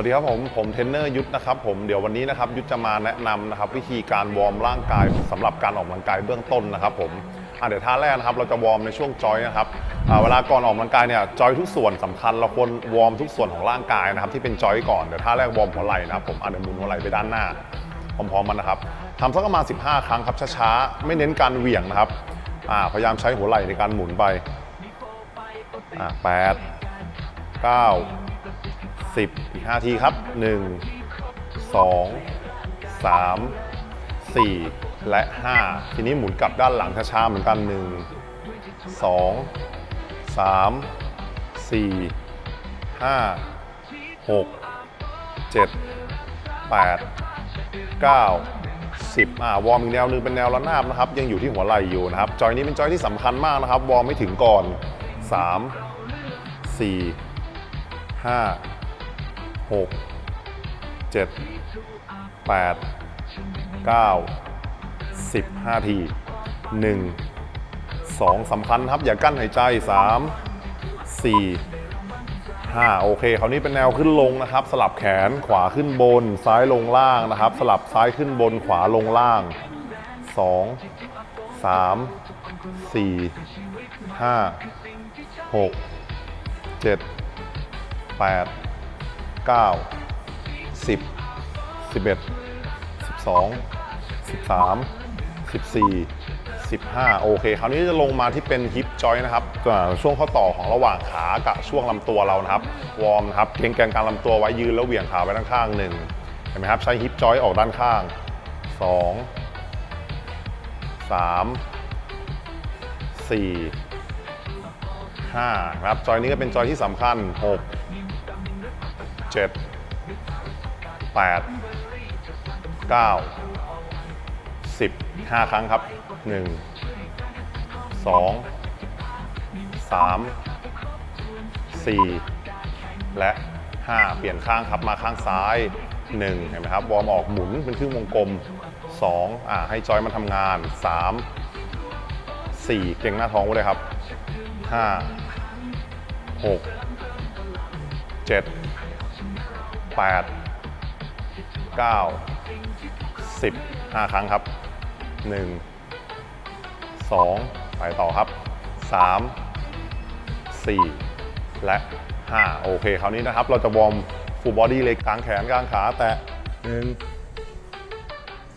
วัสดีครับผม ผมเทรนเนอร์ยุทธนะครับผมเดี๋ยววันนี้นะครับยุทธจะมาแนะนำนะครับวิธีการวอร์มร่างกายสำหรับการออกกำลังกายเบื้องต้นนะครับผมอะเดี๋ยวท่าแรกนะครับเราจะวอร์มในช่วงจอยนะครับเวลาก่อนออกกำลังกายเนี่ยจอยทุกส่วนสำคัญเราควรวอร์มทุกส่วนของร่างกายนะครับที่เป็นจอยก่อนเดี๋ยวท่าแรกวอร์มหัวไหล่นะครับผมอะเดี๋ยวหมุนหัวไหล่ไปด้านหน้าพร้อมๆมันนะครับทำสักประมาณ 15 ครั้งครับช้าๆไม่เน้นการเหวี่ยงนะครับพยายามใช้หัวไหล่ในการหมุนไปแปดเก้า 10 อีก 5 ทีครับ 1 2 3 4 และ 5 ทีนี้หมุนกลับด้านหลังช้าๆเหมือนกัน 1 2 3 4 5 6 7 8 9 10อ่าวอร์มอีกแนวหนึงเป็นแนวระนาบนะครับ ยังอยู่ที่หัวไหล่อยู่นะครับ จอยนี้เป็นจอยที่สำคัญมากนะครับ วอร์มไม่ถึงก่อน 3 4ห้า หกเจ็ดแปดเก้าสิบห้าทีหนึ่งสองสำคัญครับ อย่ากั้นหายใจสามสี่ห้าโอเคคราวนี้เป็นแนวขึ้นลงนะครับ สลับแขนขวาขึ้นบน ซ้ายลงล่างนะครับ สลับซ้ายขึ้นบนขวาลงล่างสองสามสี่ห้าหกเจ็ด 8 9 10 11 12 13 14 15โอเค คราวนี้จะลงมาที่เป็นฮิปจอยนะครับช่วงข้อต่อของระหว่างขากับช่วงลำตัวเรานะครับ วอร์มครับเกรงแกนกางลำตัวไว้ยืนแล้วเหวี่ยงขาไปด้านข้างหนึ่งเห็นไหมครับ ใช้ฮิปจอยออกด้านข้าง2 3 4 5ครับ จอยนี้ก็เป็นจอยที่สำคัญ 6 7 8 9 10 5ครั้งครับ1 2 3 4และ5เปลี่ยนข้างครับมาข้างซ้าย1เห็นไหมครับวอร์มออกหมุนเป็นครึ่งวงกลม2อ่าให้จอยมันทำงาน3 4เก่งหน้าท้องไว้เลยครับ5 6 7 8 9 10 5 ครั้งครับ 1 2 ไปต่อครับ 3 4 และ 5 โอเค คราวนี้นะครับ เราจะวอร์มฟูลบอดี้เลยกลางแขนกลางขาแตะ 1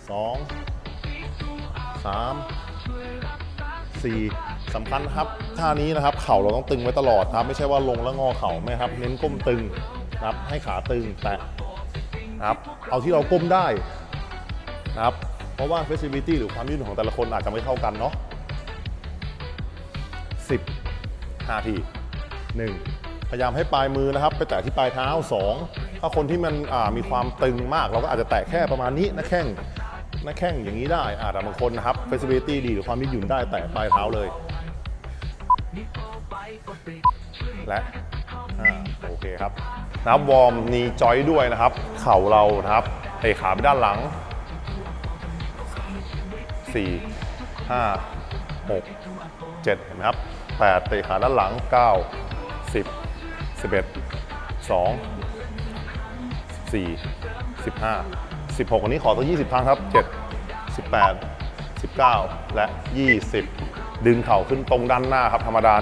2 3 4สำคัญครับท่านี้นะครับ เข่าเราต้องตึงไว้ตลอดนะครับ ไม่ใช่ว่าลงแล้วงอเข่าไม่ครับ เน้นก้มตึง นะครับให้ขาตึงแตะนะครับเอาที่เราก้มได้นะครับเพราะว่า flexibility หรือความยืดหยุ่นของแต่ละคนอาจจะไม่เท่ากันเนาะ10 5 ที 1 พยายามให้ปลายมือนะครับ ไปแตะที่ปลายเท้า 2 ถ้าคนที่มันอ่ามีความตึงมาก เราก็อาจจะแตะแค่ประมาณนี้นะแข้งหน้าแข้งอย่างนี้ได้อ่าแต่บางคนนะครับ flexibility ดีหรือความยืดหยุ่นได้แตะปลายเท้าเลย และอ่าโอเคครับ นะครับวอร์มนีจอยด้วยนะครับ เข่าเรานะครับเตะขาไปด้านหลัง 4 5 6 7เห็นไหมครับ8เตะขาด้านหลัง 9 10 11 2 4 15 16วันนี้ขอตัว 20ครั้งครับ 7 18 19 และ 20 ดึงเข่าขึ้นตรงด้านหน้าครับ ธรรมดา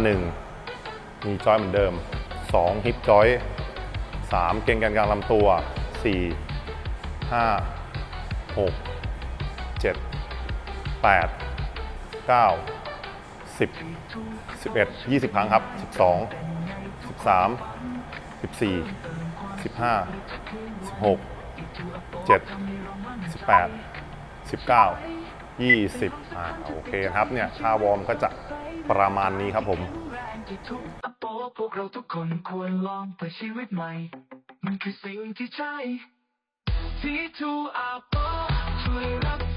1 มีจอยเหมือนเดิม 2 ฮิปจอย 3 เก่งแกนกลางลำตัว 4 5 6 7 8 9 10 11 20 ครั้งครับ 12 13 14 15 16 7 18 19 20อ่าโอเคครับเนี่ยท่าวอร์มก็จะประมาณนี้ครับผม วกเราทุกคนควรลองเปิดชีวิตใหม่ มันคือสิ่งที่ใช่ที่ทูอาโปช่วยรับ